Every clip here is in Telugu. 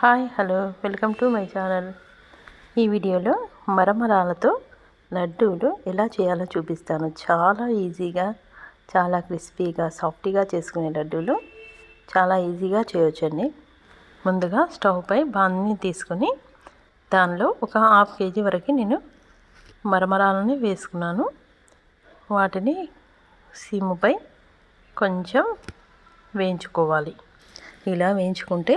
Hi hello welcome to my channel. ఈ వీడియోలో మరమరాలతో లడ్డూలు ఎలా చేయాలో చూపిస్తాను. చాలా ఈజీగా చాలా క్రిస్పీగా సాఫ్టీగా చేసుకునే లడ్డూలు చాలా ఈజీగా చేయొచ్చండి. ముందుగా స్టవ్ పై బాణని తీసుకొని దానిలో ఒక హాఫ్ కేజీ వరకు నేను మరమరాలని వేసుకున్నాను. వాటిని సీముపై కొంచెం వేయించుకోవాలి. ఇలా వేయించుకుంటే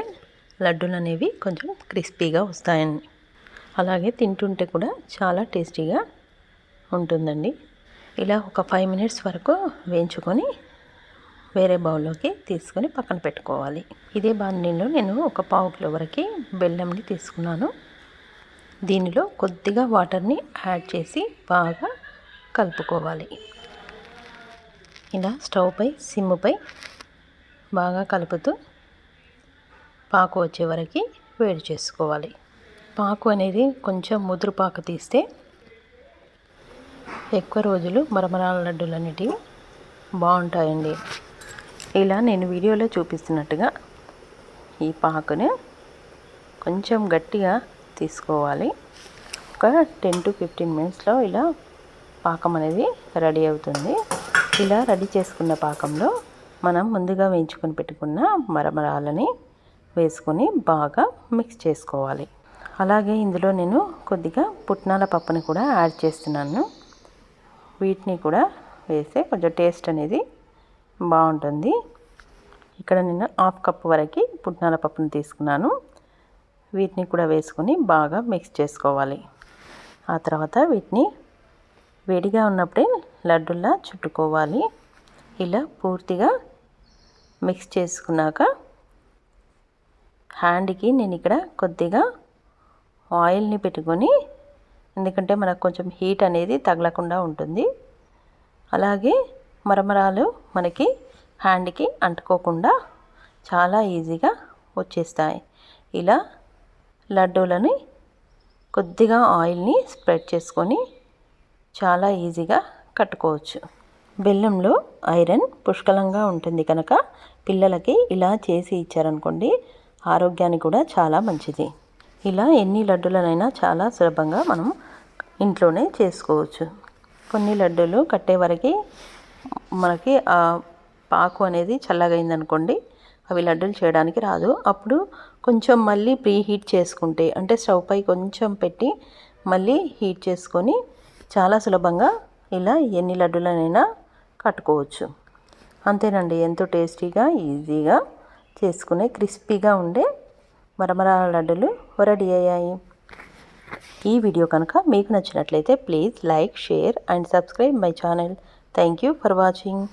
లడ్డూలు అనేవి కొంచెం క్రిస్పీగా వస్తాయండి అలాగే తింటుంటే కూడా చాలా టేస్టీగా ఉంటుందండి. ఇలా ఒక ఫైవ్ మినిట్స్ వరకు వేయించుకొని వేరే బౌల్లోకి తీసుకొని పక్కన పెట్టుకోవాలి. ఇదే బాండీలో నేను ఒక పావు కిలో వరకు బెల్లంని తీసుకున్నాను. దీనిలో కొద్దిగా వాటర్ని యాడ్ చేసి బాగా కలుపుకోవాలి. ఇలా స్టవ్పై సిమ్ముపై బాగా కలుపుతూ పాకు వచ్చే వరకు వేడి చేసుకోవాలి. పాకు అనేది కొంచెం ముదురు పాకు తీస్తే ఎక్కువ రోజులు మరమరాల లడ్డూలు అనేటివి బాగుంటాయండి. ఇలా నేను వీడియోలో చూపిస్తున్నట్టుగా ఈ పాకుని కొంచెం గట్టిగా తీసుకోవాలి. ఒక టెన్ టు ఫిఫ్టీన్ మినిట్స్లో ఇలా పాకం అనేది రెడీ అవుతుంది. ఇలా రెడీ చేసుకున్న పాకంలో మనం ముందుగా వేయించుకొని పెట్టుకున్న మరమరాలని వేసుకొని బాగా మిక్స్ చేసుకోవాలి. అలాగే ఇందులో నేను కొద్దిగా పుట్నాల పప్పుని కూడా యాడ్ చేస్తున్నాను. వీటిని కూడా వేస్తే కొంచెం టేస్ట్ అనేది బాగుంటుంది. ఇక్కడ నేను హాఫ్ కప్ వరకు పుట్నాల పప్పుని తీసుకున్నాను. వీటిని కూడా వేసుకొని బాగా మిక్స్ చేసుకోవాలి. ఆ తర్వాత వీటిని వేడిగా ఉన్నప్పుడే లడ్డుల్లా చుట్టుకోవాలి. ఇలా పూర్తిగా మిక్స్ చేసుకున్నాక హ్యాండ్కి నేను ఇక్కడ కొద్దిగా ఆయిల్ని పెట్టుకొని ఎందుకంటే మనకు కొంచెం హీట్ అనేది తగలకుండా ఉంటుంది. అలాగే మరమరాలు మనకి హ్యాండ్కి అంటుకోకుండా చాలా ఈజీగా వచ్చేస్తాయి. ఇలా లడ్డూలని కొద్దిగా ఆయిల్ని స్ప్రెడ్ చేసుకొని చాలా ఈజీగా కట్టుకోవచ్చు. బెల్లంలో ఐరన్ పుష్కలంగా ఉంటుంది కనుక పిల్లలకి ఇలా చేసి ఇచ్చారనుకోండి ఆరోగ్యానికి కూడా చాలా మంచిది. ఇలా ఎన్ని లడ్డులనైనా చాలా సులభంగా మనం ఇంట్లోనే చేసుకోవచ్చు. కొన్ని లడ్డూలు కట్టే వరకు మనకి ఆ పాకు అనేది చల్లగైందనుకోండి అవి లడ్డూలు చేయడానికి రాదు. అప్పుడు కొంచెం మళ్ళీ ప్రీ హీట్ చేసుకుంటే అంటే స్టవ్ పై కొంచెం పెట్టి మళ్ళీ హీట్ చేసుకొని చాలా సులభంగా ఇలా ఎన్ని లడ్డులనైనా కట్టుకోవచ్చు. అంతేనండి. ఎంతో టేస్టీగా ఈజీగా చేసుకునే క్రిస్పీగా ఉండే మరమరాల లడ్డులు రెడీ అయ్యాయి. ఈ వీడియో కనుక మీకు నచ్చినట్లయితే please like share and subscribe my channel. Thank you for watching.